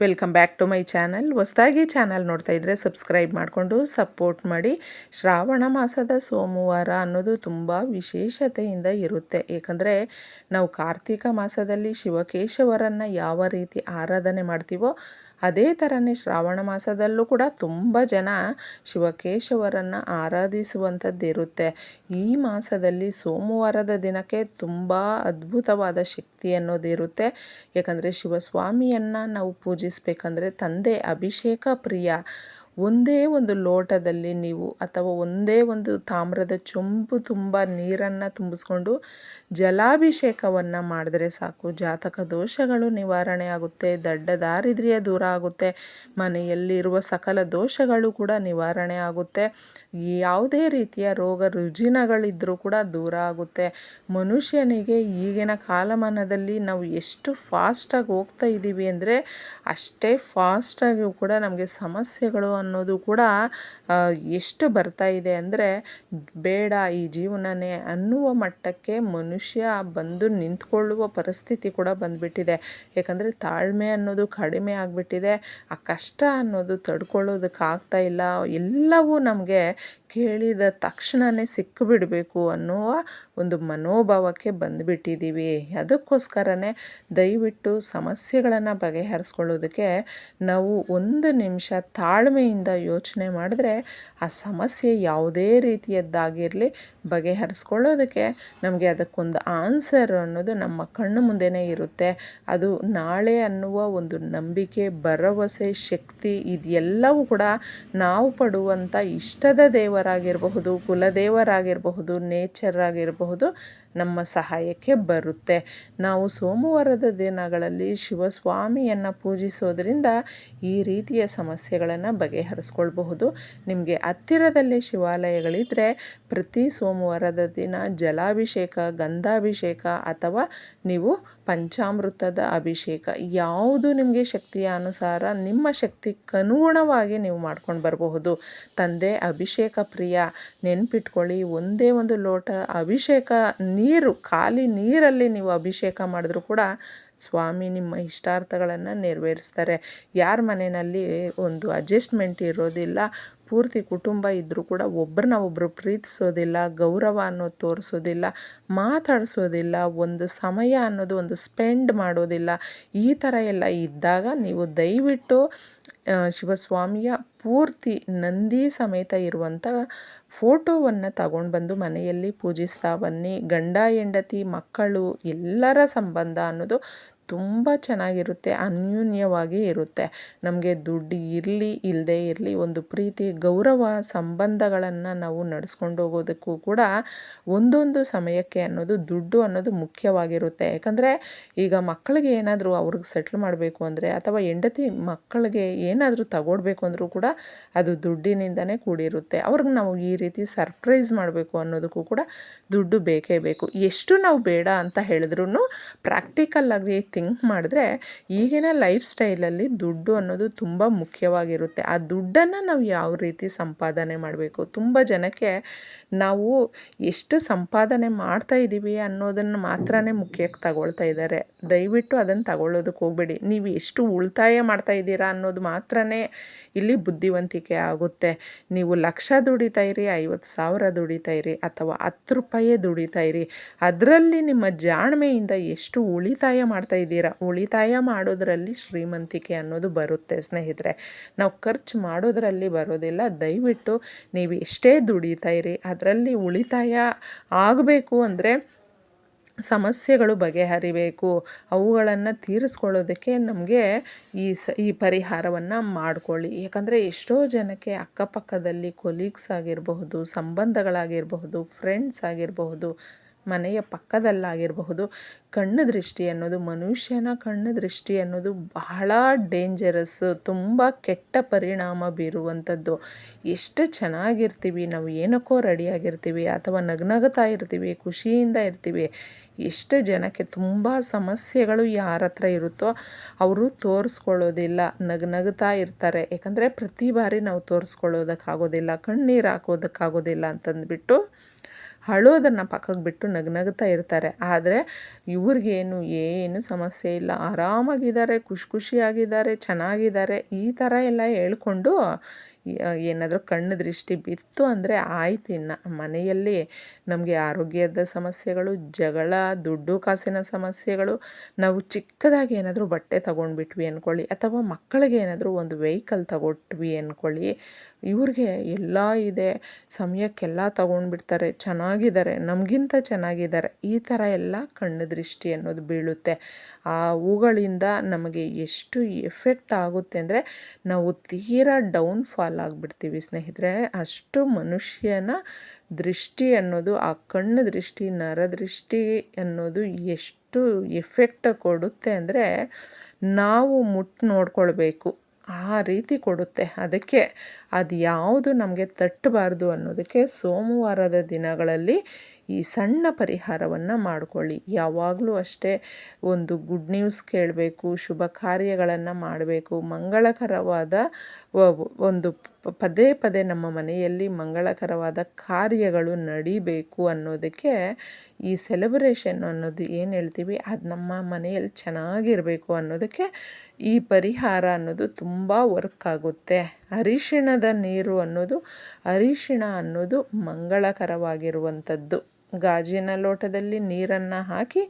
Welcome back to my channel. ಹೊಸದಾಗಿ channel ನೋಡ್ತಾ ಇದ್ದರೆ ಸಬ್ಸ್ಕ್ರೈಬ್ ಮಾಡಿಕೊಂಡು ಸಪೋರ್ಟ್ ಮಾಡಿ. ಶ್ರಾವಣ ಮಾಸದ ಸೋಮವಾರ ಅನ್ನೋದು ತುಂಬ ವಿಶೇಷತೆಯಿಂದ ಇರುತ್ತೆ. ಏಕೆಂದರೆ ನಾವು ಕಾರ್ತಿಕ ಮಾಸದಲ್ಲಿ ಶಿವಕೇಶವರನ್ನು ಯಾವ ರೀತಿ ಆರಾಧನೆ ಮಾಡ್ತೀವೋ ಅದೇ ಥರನೇ ಶ್ರಾವಣ ಮಾಸದಲ್ಲೂ ಕೂಡ ತುಂಬ ಜನ ಶಿವಕೇಶವರನ್ನು ಆರಾಧಿಸುವಂಥದ್ದಿರುತ್ತೆ ಈ ಮಾಸದಲ್ಲಿ ಸೋಮವಾರದ ದಿನಕ್ಕೆ ತುಂಬ ಅದ್ಭುತವಾದ ಶಕ್ತಿ ಅನ್ನೋದಿರುತ್ತೆ ಯಾಕಂದರೆ ಶಿವಸ್ವಾಮಿಯನ್ನು ನಾವು ಪೂಜಿಸಬೇಕಂದ್ರೆ ತಂದೆ ಅಭಿಷೇಕ ಪ್ರಿಯ. ಒಂದೇ ಒಂದು ಲೋಟದಲ್ಲಿ ನೀವು ಅಥವಾ ಒಂದೇ ಒಂದು ತಾಮ್ರದ ಚೊಂಬು ತುಂಬ ನೀರನ್ನು ತುಂಬಿಸ್ಕೊಂಡು ಜಲಾಭಿಷೇಕವನ್ನು ಮಾಡಿದ್ರೆ ಸಾಕು. ಜಾತಕ ದೋಷಗಳು ನಿವಾರಣೆ ಆಗುತ್ತೆ, ದಡ್ಡ ದಾರಿದ್ರ್ಯ ದೂರ ಆಗುತ್ತೆ, ಮನೆಯಲ್ಲಿರುವ ಸಕಲ ದೋಷಗಳು ಕೂಡ ನಿವಾರಣೆ ಆಗುತ್ತೆ. ಯಾವುದೇ ರೀತಿಯ ರೋಗ ರುಜಿನಗಳಿದ್ದರೂ ಕೂಡ ದೂರ ಆಗುತ್ತೆ. ಮನುಷ್ಯನಿಗೆ ಈಗಿನ ಕಾಲಮಾನದಲ್ಲಿ ನಾವು ಎಷ್ಟು ಫಾಸ್ಟಾಗಿ ಹೋಗ್ತಾ ಇದ್ದೀವಿ ಅಂದರೆ ಅಷ್ಟೇ ಫಾಸ್ಟಾಗಿಯೂ ಕೂಡ ನಮಗೆ ಸಮಸ್ಯೆಗಳು ಅನ್ನೋದು ಕೂಡ ಎಷ್ಟು ಬರ್ತಾ ಇದೆ ಅಂದರೆ, ಬೇಡ ಈ ಜೀವನನೇ ಅನ್ನುವ ಮಟ್ಟಕ್ಕೆ ಮನುಷ್ಯ ಬಂದು ನಿಂತ್ಕೊಳ್ಳುವ ಪರಿಸ್ಥಿತಿ ಕೂಡ ಬಂದುಬಿಟ್ಟಿದೆ. ಯಾಕಂದರೆ ತಾಳ್ಮೆ ಅನ್ನೋದು ಕಡಿಮೆ ಆಗಿಬಿಟ್ಟಿದೆ. ಆ ಕಷ್ಟ ಅನ್ನೋದು ತಡ್ಕೊಳ್ಳೋದಕ್ಕಾಗ್ತಾ ಇಲ್ಲ. ಎಲ್ಲವೂ ನಮಗೆ ಕೇಳಿದ ತಕ್ಷಣವೇ ಸಿಕ್ಕಿಬಿಡಬೇಕು ಅನ್ನುವ ಒಂದು ಮನೋಭಾವಕ್ಕೆ ಬಂದುಬಿಟ್ಟಿದ್ದೀವಿ ಅದಕ್ಕೋಸ್ಕರನೇ ದಯವಿಟ್ಟು ಸಮಸ್ಯೆಗಳನ್ನು ಬಗೆಹರಿಸ್ಕೊಳ್ಳೋದಕ್ಕೆ ನಾವು ಒಂದು ನಿಮಿಷ ತಾಳ್ಮೆಯಿಂದ ಯೋಚನೆ ಮಾಡಿದ್ರೆ ಆ ಸಮಸ್ಯೆ ಯಾವುದೇ ರೀತಿಯದ್ದಾಗಿರಲಿ ಬಗೆಹರಿಸ್ಕೊಳ್ಳೋದಕ್ಕೆ ನಮಗೆ ಅದಕ್ಕೊಂದು ಆನ್ಸರ್ ಅನ್ನೋದು ನಮ್ಮ ಕಣ್ಣು ಮುಂದೆನೇ ಇರುತ್ತೆ. ಅದು ನಾಳೆ ಅನ್ನುವ ಒಂದು ನಂಬಿಕೆ, ಭರವಸೆ, ಶಕ್ತಿ ಇದೆಲ್ಲವೂ ಕೂಡ ನಾವು ಪಡುವಂಥ ಇಷ್ಟದ ದೇವರಾಗಿರಬಹುದು, ಕುಲದೇವರಾಗಿರಬಹುದು ನೇಚರ್ ಆಗಿರಬಹುದು ನಮ್ಮ ಸಹಾಯಕ್ಕೆ ಬರುತ್ತೆ. ನಾವು ಸೋಮವಾರದ ದಿನಗಳಲ್ಲಿ ಶಿವಸ್ವಾಮಿಯನ್ನು ಪೂಜಿಸೋದ್ರಿಂದ ಈ ರೀತಿಯ ಸಮಸ್ಯೆಗಳನ್ನು ಬಗೆಹರಿಸ್ಕೊಳ್ಬಹುದು. ನಿಮಗೆ ಹತ್ತಿರದಲ್ಲಿ ಶಿವಾಲಯಗಳಿದ್ದರೆ ಪ್ರತಿ ಸೋಮವಾರದ ದಿನ ಜಲಾಭಿಷೇಕ, ಗಂಧಾಭಿಷೇಕ ಅಥವಾ ನೀವು ಪಂಚಾಮೃತದ ಅಭಿಷೇಕ. ಯಾವುದು ನಿಮಗೆ ಶಕ್ತಿಯ ಅನುಸಾರ ನಿಮ್ಮ ಶಕ್ತಿಗನುಗುಣವಾಗಿ ನೀವು ಮಾಡ್ಕೊಂಡು ಬರಬಹುದು. ತಂದೆ ಅಭಿಷೇಕ ಪ್ರಿಯ, ನೆನ್ಪಿಟ್ಕೊಳ್ಳಿ, ಒಂದೇ ಒಂದು ಲೋಟ ಅಭಿಷೇಕ ನೀರು ಖಾಲಿ ನೀರಲ್ಲಿ ನೀವು ಅಭಿಷೇಕ ಮಾಡಿದ್ರೂ ಕೂಡ ಸ್ವಾಮಿ ನಿಮ್ಮ ಇಷ್ಟಾರ್ಥಗಳನ್ನು ನೆರವೇರಿಸ್ತಾರೆ. ಯಾರ ಮನೆಯಲ್ಲಿ ಒಂದು ಅಡ್ಜಸ್ಟ್ಮೆಂಟ್ ಇರೋದಿಲ್ಲ, ಪೂರ್ತಿ ಕುಟುಂಬ ಇದ್ದರೂ ಕೂಡ ಒಬ್ಬರನ್ನ ಒಬ್ಬರು ಪ್ರೀತಿಸೋದಿಲ್ಲ, ಗೌರವ ಅನ್ನೋದು ತೋರಿಸೋದಿಲ್ಲ, ಮಾತಾಡಿಸೋದಿಲ್ಲ, ಒಂದು ಸಮಯ ಅನ್ನೋದು ಒಂದು ಸ್ಪೆಂಡ್ ಮಾಡೋದಿಲ್ಲ, ಈ ಥರ ಎಲ್ಲ ಇದ್ದಾಗ ನೀವು ದಯವಿಟ್ಟು ಶಿವಸ್ವಾಮಿಯ ಪೂರ್ತಿ ನಂದಿ ಸಮೇತ ಇರುವಂಥ ಫೋಟೋವನ್ನು ತಗೊಂಡು ಬಂದು ಮನೆಯಲ್ಲಿ ಪೂಜಿಸ್ತಾ ಬನ್ನಿ. ಗಂಡ, ಹೆಂಡತಿ, ಮಕ್ಕಳು ಎಲ್ಲರ ಸಂಬಂಧ ಅನ್ನೋದು ತುಂಬ ಚೆನ್ನಾಗಿರುತ್ತೆ, ಅನ್ಯೂನ್ಯವಾಗಿ ಇರುತ್ತೆ. ನಮಗೆ ದುಡ್ಡು ಇರಲಿ ಇಲ್ಲದೇ ಇರಲಿ, ಒಂದು ಪ್ರೀತಿ, ಗೌರವ ಸಂಬಂಧಗಳನ್ನು ನಾವು ನಡೆಸ್ಕೊಂಡು ಹೋಗೋದಕ್ಕೂ ಕೂಡ ಒಂದೊಂದು ಸಮಯಕ್ಕೆ ಅನ್ನೋದು ದುಡ್ಡು ಅನ್ನೋದು ಮುಖ್ಯವಾಗಿರುತ್ತೆ. ಯಾಕಂದರೆ ಈಗ ಮಕ್ಕಳಿಗೆ ಏನಾದರೂ ಅವ್ರಿಗೆ ಸೆಟ್ಲ್ ಮಾಡಬೇಕು ಅಂದರೆ ಅಥವಾ ಹೆಂಡತಿ ಮಕ್ಕಳಿಗೆ ಏನಾದರೂ ತಗೊಡ್ಬೇಕು ಅಂದರೂ ಕೂಡ ಅದು ದುಡ್ಡಿನಿಂದನೇ ಕೂಡಿರುತ್ತೆ. ಅವ್ರಿಗೆ ನಾವು ಈ ರೀತಿ ಸರ್ಪ್ರೈಸ್ ಮಾಡಬೇಕು ಅನ್ನೋದಕ್ಕೂ ಕೂಡ ದುಡ್ಡು ಬೇಕೇ ಬೇಕು. ಎಷ್ಟು ನಾವು ಬೇಡ ಅಂತ ಹೇಳಿದ್ರೂ ಪ್ರಾಕ್ಟಿಕಲ್ಲಾಗಿ ಥಿಂಕ್ ಮಾಡಿದ್ರೆ ಈಗಿನ ಲೈಫ್ ಸ್ಟೈಲಲ್ಲಿ ದುಡ್ಡು ಅನ್ನೋದು ತುಂಬ ಮುಖ್ಯವಾಗಿರುತ್ತೆ. ಆ ದುಡ್ಡನ್ನು ನಾವು ಯಾವ ರೀತಿ ಸಂಪಾದನೆ ಮಾಡಬೇಕು? ತುಂಬ ಜನಕ್ಕೆ ನಾವು ಎಷ್ಟು ಸಂಪಾದನೆ ಮಾಡ್ತಾ ಇದ್ದೀವಿ ಅನ್ನೋದನ್ನು ಮಾತ್ರನೇ ಮುಖ್ಯಕ್ಕೆ ತಗೊಳ್ತಾ ಇದ್ದಾರೆ ದಯವಿಟ್ಟು ಅದನ್ನು ತಗೊಳ್ಳೋದಕ್ಕೆ ಹೋಗಬೇಡಿ. ನೀವು ಎಷ್ಟು ಉಳಿತಾಯ ಮಾಡ್ತಾ ಇದ್ದೀರಾ ಅನ್ನೋದು ಮಾತ್ರನೇ ಇಲ್ಲಿ ಬುದ್ಧಿವಂತಿಕೆ ಆಗುತ್ತೆ. ನೀವು ಲಕ್ಷ ದುಡಿತಾ ಇರಿ, ಐವತ್ತು ಸಾವಿರ ದುಡಿತಾ ಇರಿ ಅಥವಾ ಹತ್ತು ರೂಪಾಯಿ ದುಡಿತಾ ಇರಿ. ಅದರಲ್ಲಿ ನಿಮ್ಮ ಜಾಣ್ಮೆಯಿಂದ ಎಷ್ಟು ಉಳಿತಾಯ ಮಾಡ್ತಾ ಇದ್ದೀರಾ ಉಳಿತಾಯ ಮಾಡೋದರಲ್ಲಿ ಶ್ರೀಮಂತಿಕೆ ಅನ್ನೋದು ಬರುತ್ತೆ ಸ್ನೇಹಿತರೆ. ನಾವು ಖರ್ಚು ಮಾಡೋದರಲ್ಲಿ ಬರೋದಿಲ್ಲ. ದಯವಿಟ್ಟು ನೀವು ಎಷ್ಟೇ ದುಡಿತಾ ಇರಿ, ಅದರಲ್ಲಿ ಉಳಿತಾಯ ಆಗಬೇಕು ಅಂದರೆ ಸಮಸ್ಯೆಗಳು ಬಗೆಹರಿಬೇಕು. ಅವುಗಳನ್ನು ತೀರಿಸ್ಕೊಳ್ಳೋದಕ್ಕೆ ನಮಗೆ ಈ ಸ, ಈ ಪರಿಹಾರವನ್ನು ಮಾಡಿಕೊಳ್ಳಿ. ಯಾಕಂದರೆ ಎಷ್ಟೋ ಜನಕ್ಕೆ ಅಕ್ಕಪಕ್ಕದಲ್ಲಿ ಕೊಲೀಗ್ಸ್ ಆಗಿರಬಹುದು, ಸಂಬಂಧಗಳಾಗಿರಬಹುದು ಫ್ರೆಂಡ್ಸ್ ಆಗಿರಬಹುದು ಮನೆಯ ಪಕ್ಕದಲ್ಲಾಗಿರಬಹುದು. ಕಣ್ಣು ದೃಷ್ಟಿ ಅನ್ನೋದು, ಮನುಷ್ಯನ ಕಣ್ಣು ದೃಷ್ಟಿ ಅನ್ನೋದು ಬಹಳ ಡೇಂಜರಸ್ ತುಂಬ ಕೆಟ್ಟ ಪರಿಣಾಮ ಬೀರುವಂಥದ್ದು. ಎಷ್ಟು ಚೆನ್ನಾಗಿರ್ತೀವಿ, ನಾವು ಏನಕ್ಕೋ ರೆಡಿಯಾಗಿರ್ತೀವಿ, ಅಥವಾ ನಗ್ನಗ್ತಾ ಇರ್ತೀವಿ, ಖುಷಿಯಿಂದ ಇರ್ತೀವಿ, ಎಷ್ಟು ಜನಕ್ಕೆ ತುಂಬ ಸಮಸ್ಯೆಗಳು ಯಾರ ಹತ್ರ ಇರುತ್ತೋ ಅವರು ತೋರಿಸ್ಕೊಳ್ಳೋದಿಲ್ಲ ನಗ್ನಗ್ತಾ ಇರ್ತಾರೆ. ಯಾಕಂದರೆ ಪ್ರತಿ ಬಾರಿ ನಾವು ತೋರಿಸ್ಕೊಳ್ಳೋದಕ್ಕಾಗೋದಿಲ್ಲ, ಕಣ್ಣೀರು ಹಾಕೋದಕ್ಕಾಗೋದಿಲ್ಲ ಅಂತಂದ್ಬಿಟ್ಟು ಅಳೋದನ್ನು ಪಕ್ಕಕ್ಕೆ ಬಿಟ್ಟು ನಗ್ನಗ್ತಾ ಇರ್ತಾರೆ. ಆದರೆ ಇವ್ರಿಗೇನು ಏನು ಸಮಸ್ಯೆ ಇಲ್ಲ. ಆರಾಮಾಗಿದ್ದಾರೆ, ಖುಷಿ ಖುಷಿಯಾಗಿದ್ದಾರೆ, ಚೆನ್ನಾಗಿದ್ದಾರೆ, ಈ ಥರ ಎಲ್ಲ ಹೇಳ್ಕೊಂಡು ಏನಾದರೂ ಕಣ್ಣು ದೃಷ್ಟಿ ಬಿತ್ತು ಅಂದರೆ ಆಯ್ತು ಇನ್ನು. ಮನೆಯಲ್ಲಿ ನಮಗೆ ಆರೋಗ್ಯದ ಸಮಸ್ಯೆಗಳು, ಜಗಳ, ದುಡ್ಡು ಕಾಸಿನ ಸಮಸ್ಯೆಗಳು, ನಾವು ಚಿಕ್ಕದಾಗಿ ಏನಾದರೂ ಬಟ್ಟೆ ತಗೊಂಡ್ಬಿಟ್ವಿ ಅಂದ್ಕೊಳ್ಳಿ ಅಥವಾ ಮಕ್ಕಳಿಗೆ ಏನಾದರೂ ಒಂದು ವೆಹಿಕಲ್ ತಗೊಟ್ವಿ ಅಂದ್ಕೊಳ್ಳಿ ಇವ್ರಿಗೆ ಎಲ್ಲ ಇದೆ, ಸಮಯಕ್ಕೆಲ್ಲ ತಗೊಂಡ್ಬಿಡ್ತಾರೆ, ಚೆನ್ನಾಗಿದ್ದಾರೆ, ನಮಗಿಂತ ಚೆನ್ನಾಗಿದ್ದಾರೆ, ಈ ಥರ ಎಲ್ಲ ಕಣ್ಣು ದೃಷ್ಟಿ ಅನ್ನೋದು ಬೀಳುತ್ತೆ. ಆ ಹೂಗಳಿಂದ ನಮಗೆ ಎಷ್ಟು ಎಫೆಕ್ಟ್ ಆಗುತ್ತೆ ಅಂದರೆ ನಾವು ತೀರಾ ಡೌನ್ ಫಾಲ್ ಆಗಿಬಿಡ್ತೀವಿ ಸ್ನೇಹಿತರೆ. ಅಷ್ಟು ಮನುಷ್ಯನ ದೃಷ್ಟಿ ಅನ್ನೋದು, ಆ ಕಣ್ಣು ದೃಷ್ಟಿ ನರದೃಷ್ಟಿ ಅನ್ನೋದು ಎಷ್ಟು ಎಫೆಕ್ಟ್ ಕೊಡುತ್ತೆ ಅಂದರೆ ನಾವು ಮುಟ್ಟು ನೋಡ್ಕೊಳ್ಬೇಕು. ಆ ರೀತಿ ಕೊಡುತ್ತೆ. ಅದಕ್ಕೆ ಅದು ಯಾವುದು ನಮಗೆ ತಟ್ಟಬಾರ್ದು ಅನ್ನೋದಕ್ಕೆ ಸೋಮವಾರದ ದಿನಗಳಲ್ಲಿ ಈ ಸಣ್ಣ ಪರಿಹಾರವನ್ನು ಮಾಡಿಕೊಳ್ಳಿ. ಯಾವಾಗಲೂ ಅಷ್ಟೇ ಒಂದು ಗುಡ್ ನ್ಯೂಸ್ ಕೇಳಬೇಕು, ಶುಭ ಕಾರ್ಯಗಳನ್ನು ಮಾಡಬೇಕು. ಮಂಗಳಕರವಾದ ಒಂದು ಪದೇ ಪದೇ ನಮ್ಮ ಮನೆಯಲ್ಲಿ ಮಂಗಳಕರವಾದ ಕಾರ್ಯಗಳು ನಡಿಬೇಕು ಅನ್ನೋದಕ್ಕೆ ಈ ಸೆಲೆಬ್ರೇಷನ್ ಅನ್ನೋದು ಏನು ಹೇಳ್ತೀವಿ? ಅದು ನಮ್ಮ ಮನೆಯಲ್ಲಿ ಚೆನ್ನಾಗಿರಬೇಕು ಅನ್ನೋದಕ್ಕೆ ಈ ಪರಿಹಾರ ಅನ್ನೋದು ತುಂಬ ವರ್ಕ್ ಆಗುತ್ತೆ. ಅರಿಶಿಣದ ನೀರು ಅನ್ನೋದು, ಅರಿಶಿಣ ಅನ್ನೋದು ಮಂಗಳಕರವಾಗಿರುವಂಥದ್ದು. ಗಾಜಿನ ಲೋಟದಲ್ಲಿ ನೀರನ್ನು ಹಾಕಿ,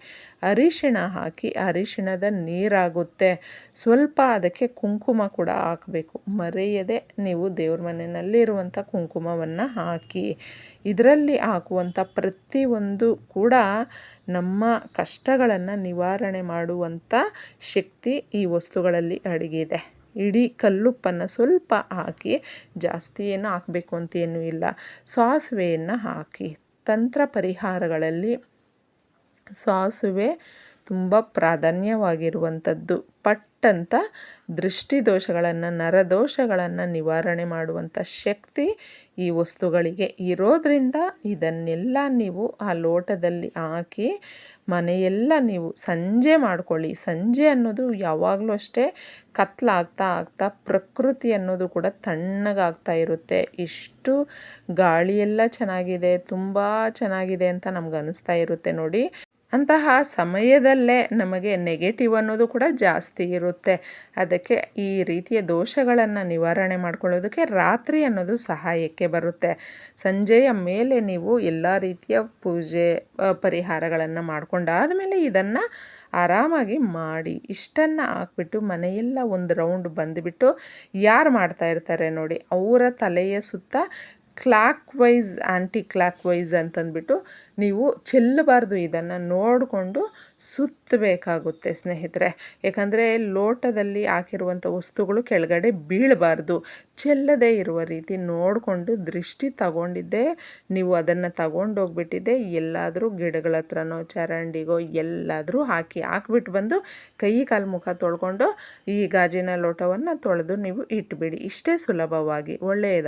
ಅರಿಶಿಣ ಹಾಕಿ, ಅರಿಶಿಣದ ನೀರಾಗುತ್ತೆ. ಸ್ವಲ್ಪ ಅದಕ್ಕೆ ಕುಂಕುಮ ಕೂಡ ಹಾಕಬೇಕು. ಮರೆಯದೆ ನೀವು ದೇವ್ರ ಮನೆಯಲ್ಲಿರುವಂಥ ಕುಂಕುಮವನ್ನು ಹಾಕಿ, ಇದರಲ್ಲಿ ಹಾಕುವಂಥ ಪ್ರತಿಯೊಂದು ಕೂಡ ನಮ್ಮ ಕಷ್ಟಗಳನ್ನು ನಿವಾರಣೆ ಮಾಡುವಂಥ ಶಕ್ತಿ ಈ ವಸ್ತುಗಳಲ್ಲಿ ಅಡಗಿದೆ. ಇಡೀ ಕಲ್ಲುಪ್ಪನ್ನು ಸ್ವಲ್ಪ ಹಾಕಿ ಜಾಸ್ತಿ ಏನು ಹಾಕಬೇಕು ಅಂತೇನೂ ಇಲ್ಲ. ಸಾಸಿವೆಯನ್ನು ಹಾಕಿ ತಂತ್ರ ಪರಿಹಾರಗಳಲ್ಲಿ ಸಾಸುವೆ ತುಂಬ ಪ್ರಾಧಾನ್ಯವಾಗಿರುವಂಥದ್ದು. ಪಟ್ಟಂತ ದೃಷ್ಟಿ ದೋಷಗಳನ್ನು ನರದೋಷಗಳನ್ನು ನಿವಾರಣೆ ಮಾಡುವಂಥ ಶಕ್ತಿ ಈ ವಸ್ತುಗಳಿಗೆ ಇರೋದರಿಂದ ಇದನ್ನೆಲ್ಲ ನೀವು ಆ ಲೋಟದಲ್ಲಿ ಹಾಕಿ, ಮನೆಯೆಲ್ಲ ನೀವು ಸಂಜೆ ಮಾಡ್ಕೊಳ್ಳಿ. ಸಂಜೆ ಅನ್ನೋದು ಯಾವಾಗಲೂ ಅಷ್ಟೇ ಕತ್ಲಾಗ್ತಾ ಆಗ್ತಾ ಪ್ರಕೃತಿ ಅನ್ನೋದು ಕೂಡ ತಣ್ಣಗಾಗ್ತಾ ಇರುತ್ತೆ. ಇಷ್ಟು ಗಾಳಿಯೆಲ್ಲ ಚೆನ್ನಾಗಿದೆ, ತುಂಬ ಚೆನ್ನಾಗಿದೆ ಅಂತ ನಮ್ಗೆ ಅನಿಸ್ತಾ ಇರುತ್ತೆ ನೋಡಿ. ಅಂತಹ ಸಮಯದಲ್ಲೇ ನಮಗೆ ನೆಗೆಟಿವ್ ಅನ್ನೋದು ಕೂಡ ಜಾಸ್ತಿ ಇರುತ್ತೆ. ಅದಕ್ಕೆ ಈ ರೀತಿಯ ದೋಷಗಳನ್ನು ನಿವಾರಣೆ ಮಾಡ್ಕೊಳ್ಳೋದಕ್ಕೆ ರಾತ್ರಿ ಅನ್ನೋದು ಸಹಾಯಕ್ಕೆ ಬರುತ್ತೆ. ಸಂಜೆಯ ಮೇಲೆ ನೀವು ಎಲ್ಲ ರೀತಿಯ ಪೂಜೆ ಪರಿಹಾರಗಳನ್ನು ಮಾಡಿಕೊಂಡಾದ ಮೇಲೆ ಇದನ್ನು ಆರಾಮಾಗಿ ಮಾಡಿ, ಇಷ್ಟನ್ನು ಹಾಕ್ಬಿಟ್ಟು ಮನೆಯೆಲ್ಲ ಒಂದು ರೌಂಡ್ ಬಂದುಬಿಟ್ಟು ಯಾರು ಮಾಡ್ತಾ ಇರ್ತಾರೆ ನೋಡಿ, ಅವರ ತಲೆಯ ಸುತ್ತ clockwise anticlockwise ಅಂತಂದ್ಬಿಟ್ಟು ನೀವು ಚೆಲ್ಲಬಾರ್ದು ಇದನ್ನು ನೋಡಿಕೊಂಡು ಸುತ್ತಬೇಕಾಗುತ್ತೆ ಸ್ನೇಹಿತರೆ. ಯಾಕಂದರೆ ಲೋಟದಲ್ಲಿ ಹಾಕಿರುವಂಥ ವಸ್ತುಗಳು ಕೆಳಗಡೆ ಬೀಳಬಾರ್ದು. ಚೆಲ್ಲದೇ ಇರುವ ರೀತಿ ನೋಡಿಕೊಂಡು ದೃಷ್ಟಿ ತಗೊಂಡಿದ್ದೆ, ನೀವು ಅದನ್ನು ತಗೊಂಡೋಗ್ಬಿಟ್ಟಿದ್ದೆ, ಎಲ್ಲಾದರೂ ಗಿಡಗಳ ಹತ್ರನೋ, ಚರಂಡಿಗೋ, ಎಲ್ಲಾದರೂ ಹಾಕಿ ಹಾಕ್ಬಿಟ್ಟು ಬಂದು ಕೈ ಕಾಲು ಮುಖ ತೊಳ್ಕೊಂಡು ಈ ಗಾಜಿನ ಲೋಟವನ್ನು ತೊಳೆದು ನೀವು ಇಟ್ಬಿಡಿ. ಇಷ್ಟೇ ಸುಲಭವಾಗಿ. ಒಳ್ಳೆಯದು